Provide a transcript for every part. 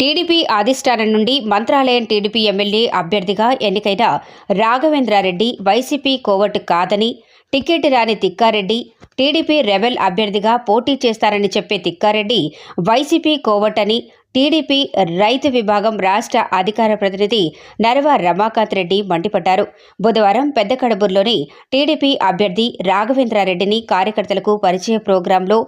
TDP అధిష్టానం నుండి Mantralayam TDP MLA అభ్యర్థిగా ఎన్నికైన రాఘవేంద్రారెడ్డి వైసీపీ కోవర్టు కాదని టికెట్ రాని తిక్కారెడ్డి టీడీపీ రెబెల్ అభ్యర్థిగా పోటీ చేస్తారని చెప్పే తిక్కారెడ్డి వైసీపీ కోవట్ అని టీడీపీ రైతు విభాగం రాష్ట్ర అధికార ప్రతినిధి నరవ రమాకాంత్ రెడ్డి మండిపడ్డారు. బుధవారం పెద్ద కడబూరులోని టీడీపీ అభ్యర్థి రాఘవేంద్రారెడ్డిని కార్యకర్తలకు పరిచయ ప్రోగ్రాంలో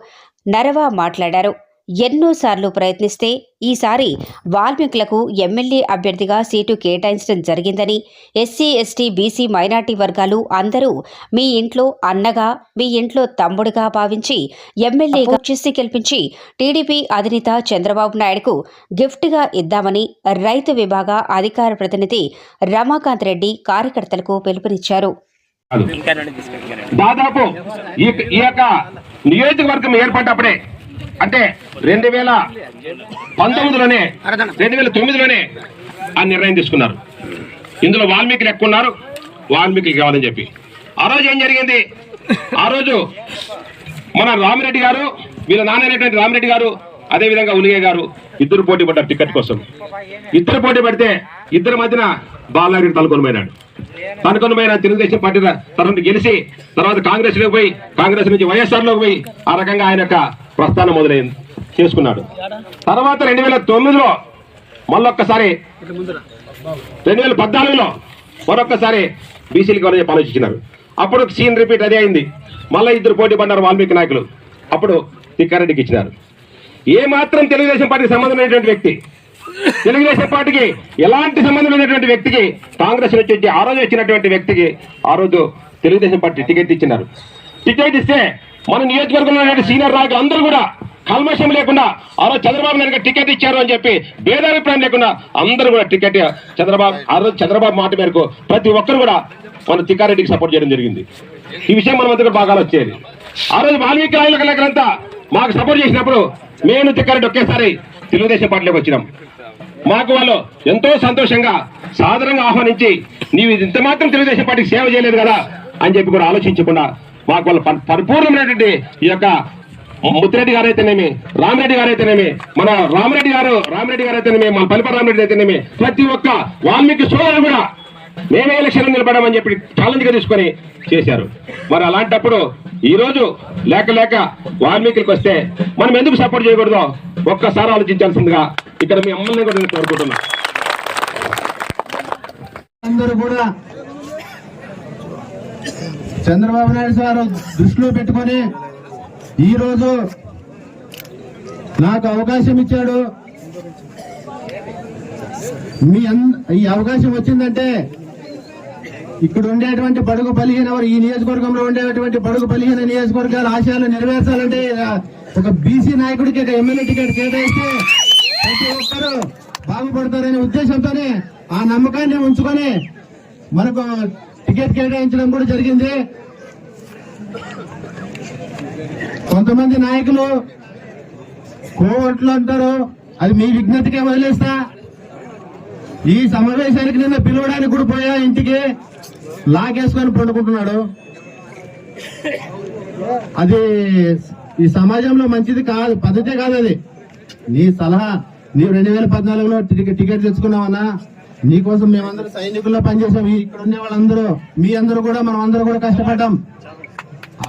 నరవ మాట్లాడారు. ఎన్నోసార్లు ప్రయత్నిస్తే ఈసారి వాల్మీకులకు ఎమ్మెల్యే అభ్యర్థిగా సీటు కేటాయించడం జరిగిందని ఎస్సీ ఎస్టీ బీసీ మైనార్టీ వర్గాలు అందరూ మీ ఇంట్లో అన్నగా మీ ఇంట్లో తమ్ముడుగా భావించి ఎమ్మెల్యేగా చేసి గెలిపించి టీడీపీ అధినేత చంద్రబాబు నాయుడుకు గిఫ్ట్గా ఇద్దామని రైతు విభాగ అధికార ప్రతినిధి రమాకాంత్ రెడ్డి కార్యకర్తలకు పిలుపునిచ్చారు. దాదాపు ఈ ఈ యొక్క నియోజకవర్గం ఏర్పడ్డప్పుడే అంటే రెండు వేల పంతొమ్మిదిలోనే రెండు వేల తొమ్మిదిలోనే ఆ నిర్ణయం తీసుకున్నారు. ఇందులో వాల్మీకులు ఎక్కువ ఉన్నారు వాల్మీకి కావాలని చెప్పి. ఆ రోజు ఏం జరిగింది? ఆ రోజు మన రామిరెడ్డి గారు వీళ్ళ నాన్నైనటువంటి రామిరెడ్డి గారు అదే విధంగా ఉలిగే గారు ఇద్దరు పోటీ పడ్డారు టికెట్ కోసం. ఇద్దరు పోటీ పడితే ఇద్దరి మధ్యన బాలనాయుడు తలకొని పోయినాడు తనుకొని పోయిన తెలుగుదేశం పార్టీ తర్వాత గెలిచి తర్వాత కాంగ్రెస్లోకి పోయి కాంగ్రెస్ నుంచి వైఎస్ఆర్లోకి పోయి ఆ రకంగా ఆయన యొక్క ప్రస్థానం మొదలైంది చేసుకున్నాడు. తర్వాత రెండు వేల తొమ్మిదిలో మళ్ళొక్కసారి రెండు వేల పద్నాలుగులో మరొక్కసారి బీసీలకి వాళ్ళని చెప్పి ఆలోచించినారు. అప్పుడు సీన్ రిపీట్ అదే అయింది. మళ్ళీ ఇద్దరు పోటీ పడ్డారు వాల్మీకి నాయకులు. అప్పుడు తిక్కారెడ్డికి ఇచ్చినారు. ఏ మాత్రం తెలుగుదేశం పార్టీకి సంబంధం లేనటువంటి వ్యక్తి తెలుగుదేశం పార్టీకి ఎలాంటి సంబంధం లేనటువంటి వ్యక్తికి కాంగ్రెస్ నుంచి వచ్చి ఆ రోజు వచ్చినటువంటి వ్యక్తికి ఆ రోజు తెలుగుదేశం పార్టీ టికెట్ ఇచ్చినారు. టికెట్ ఇస్తే మన నియోజకవర్గంలో సీనియర్ నాయకులు అందరూ కూడా కల్మషం లేకుండా ఆ రోజు చంద్రబాబు నాయుడు టికెట్ ఇచ్చారు అని చెప్పి భేదాభిప్రాయం లేకుండా అందరూ కూడా టికెట్ చంద్రబాబు ఆ రోజు చంద్రబాబు మాట మేరకు ప్రతి ఒక్కరు కూడా మన తిక్కారెడ్డికి సపోర్ట్ చేయడం జరిగింది. ఈ విషయం మనం అందరూ బాగా వచ్చేది. ఆ రోజు వాల్మీకి నాయకులంతా మాకు సపోర్ట్ చేసినప్పుడు మేము తిక్కారెడ్డి ఒకేసారి తెలుగుదేశం పార్టీలోకి వచ్చినాం. మాకు వాళ్ళు ఎంతో సంతోషంగా సాధారణంగా ఆహ్వానించి నీవు ఇంత మాత్రం తెలుగుదేశం పార్టీకి సేవ చేయలేదు కదా అని చెప్పి కూడా ఆలోచించకుండా మాకు వాళ్ళు పరిపూర్ణమైనటువంటి ఈ యొక్క ముత్తిరెడ్డి గారు అయితేనేమి రామిరెడ్డి గారు అయితేనేమి మన రామిరెడ్డి గారు రామిరెడ్డి గారు అయితేనేమి మన పల్లిపర రామిరెడ్డి అయితేనేమి ప్రతి ఒక్క వాల్మీకి సోదరులు కూడా మేమే ఎలక్షన్ నిలబడమని చెప్పి ఛాలెంజ్గా తీసుకొని చేశారు. మరి అలాంటప్పుడు ఈ రోజు లేక లేక వాల్మీకులకు వస్తే మనం ఎందుకు సపోర్ట్ చేయకూడదు? ఒక్కసారి ఆలోచించాల్సిందిగా ఇక్కడ మీ అమ్మల్ని కూడా నేను కోరుకుంటున్నా. అందరూ కూడా చంద్రబాబు నాయుడు సార్ దృష్టిలో పెట్టుకొని ఈరోజు నాకు అవకాశం ఇచ్చాడు. మీ ఈ అవకాశం వచ్చిందంటే ఇక్కడ ఉండేటువంటి బడుగు బలిహీన ఈ నియోజకవర్గంలో ఉండేటువంటి బడుగు బలిహీన నియోజకవర్గాల ఆశయాలు నెరవేర్చాలంటే ఒక బీసీ నాయకుడికి ఒక ఎమ్మెల్యే టికెట్ కేటాయిస్తే ప్రతి ఒక్కరూ బాగుపడతారనే ఉద్దేశంతోనే ఆ నమ్మకాన్ని ఉంచుకొని మనకు టికెట్ కేటాయించడం కూడా జరిగింది. కొంతమంది నాయకులు కోవట్లు అంటారు అది మీ విజ్ఞతకే వదిలేస్తా. ఈ సమావేశానికి నిన్న పిలవడానికి కూడా పోయా ఇంటికి లాగేసుకొని పండుకుంటున్నాడు. అది ఈ సమాజంలో మంచిది కాదు పద్ధతే కాదు అది. నీ సలహా నీవు రెండు వేల పద్నాలుగులో టికెట్ టికెట్ తెచ్చుకున్నావన్నా నీకోసం మేమందరూ సైనికుల్లో పనిచేసాం ఇక్కడ ఉండే వాళ్ళందరూ మీ అందరూ కూడా మనం అందరూ కూడా కష్టపడ్డాం.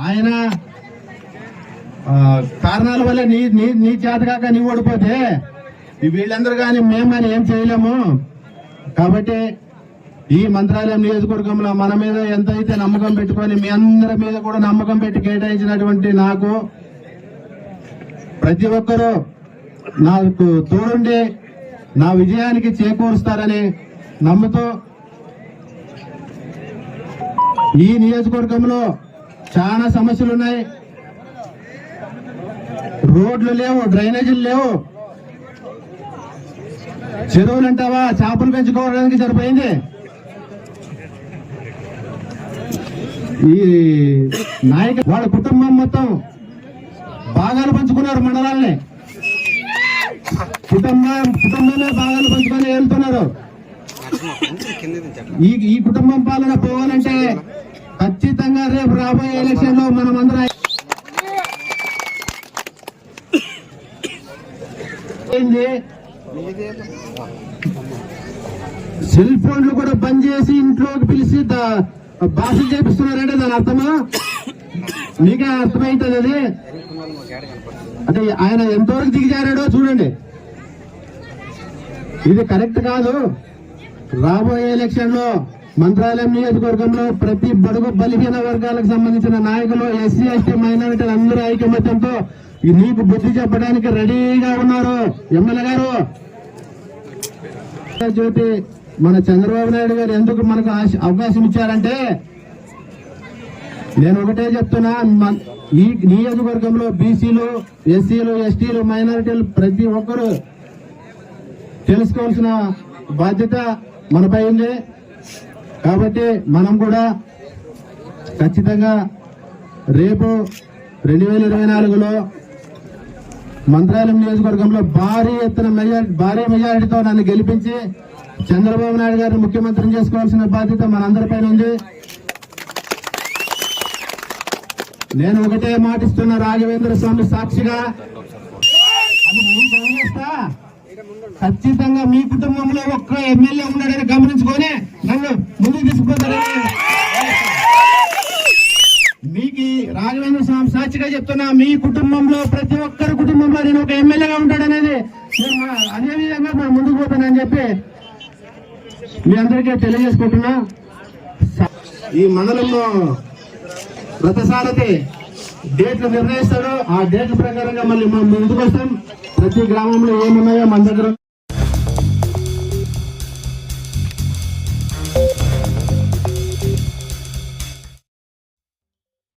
ఆయన కారణాల వల్ల నీ నీ నీ చేత కాక నీ ఓడిపోతే వీళ్ళందరూ కానీ మేము కానీ ఏం చేయలేము. కాబట్టి ఈ మంత్రాలయం నియోజకవర్గంలో మన మీద ఎంత అయితే నమ్మకం పెట్టుకొని మీ అందరి మీద కూడా నమ్మకం పెట్టి కేటాయించినటువంటి నాకు ప్రతి ఒక్కరూ నాకు తోడుండి నా విజయానికి చేకూరుస్తారని నమ్ముతూ ఈ నియోజకవర్గంలో చాలా సమస్యలు ఉన్నాయి రోడ్లు లేవు డ్రైనేజీలు లేవు. చెరువులు అంటావా? చేపలు పెంచుకోవడానికి సరిపోయింది. ఈ నాయక వాళ్ళ కుటుంబం మొత్తం భాగాలు పంచుకున్నారు మండలాల్ని. కుటుంబం కుటుంబమే భాగాలు పంచుకొని వెళ్తున్నారు ఈ ఈ కుటుంబం పాలన పోవాలంటే ఖచ్చితంగా రేపు రాబోయే ఎలక్షన్లో మనం అందరం సెల్ ఫోన్లు కూడా బంద్ చేసి ఇంట్లోకి పిలిచి దా- భాషలు చేపిస్తున్నారంటే దాని అర్థమా? మీకే అర్థమైతుంది అది? అంటే ఆయన ఎంతవరకు దిగజారాడో చూడండి. ఇది కరెక్ట్ కాదు. రాబోయే ఎలక్షన్లో మంత్రాలయం నియోజకవర్గంలో ప్రతి బడుగు బలిహీన వర్గాలకు సంబంధించిన నాయకులు ఎస్సీ ఎస్టీ మైనారిటీలు అందరూ ఐకమత్యంతో నీకు బుద్ధి చెప్పడానికి రెడీగా ఉన్నారు. ఎమ్మెల్యే గారు. జ్యోతి మన చంద్రబాబు నాయుడు గారు ఎందుకు మనకు అవకాశం ఇచ్చారంటే నేను ఒకటే చెప్తున్నా ఈ నియోజకవర్గంలో బీసీలు ఎస్సీలు ఎస్టీలు మైనారిటీలు ప్రతి ఒక్కరు తెలుసుకోవాల్సిన బాధ్యత మనపై ఉంది. కాబట్టి మనం కూడా ఖచ్చితంగా రేపు రెండు వేల ఇరవై నాలుగులో మంత్రాలయం నియోజకవర్గంలో భారీ ఎత్తున మెజారిటీ భారీ మెజారిటీతో నన్ను గెలిపించి చంద్రబాబు నాయుడు గారిని ముఖ్యమంత్రిని చేసుకోవాల్సిన బాధ్యత మనందరిపైన ఉంది. నేను ఒకటే మాటిస్తున్న రాఘవేంద్ర స్వామి సాక్షిగా. అది ఖచ్చితంగా మీ కుటుంబంలో ఒక్క ఎమ్మెల్యే ఉన్నాడని గమనించుకొని నన్ను ముందుకు తీసుకుపోతారని మీకు రాఘవేంద్ర స్వామి సాక్షిగా చెప్తున్నా మీ కుటుంబంలో ప్రతి ఒక్కరి కుటుంబంలో నేను ఒక ఎమ్మెల్యేగా ఉంటాడనేది అదే విధంగా నేను ముందుకు పోతానని చెప్పి మీ అందరికీ తెలియజేసుకుంటున్నా. ఈ మండలంలో రథసారథి డేట్లు నిర్ణయిస్తాడో ఆ డేట్ల ప్రకారంగా మళ్ళీ మనం ముందుకు వస్తాం ప్రతి గ్రామంలో ఏమున్నాయో మన దగ్గర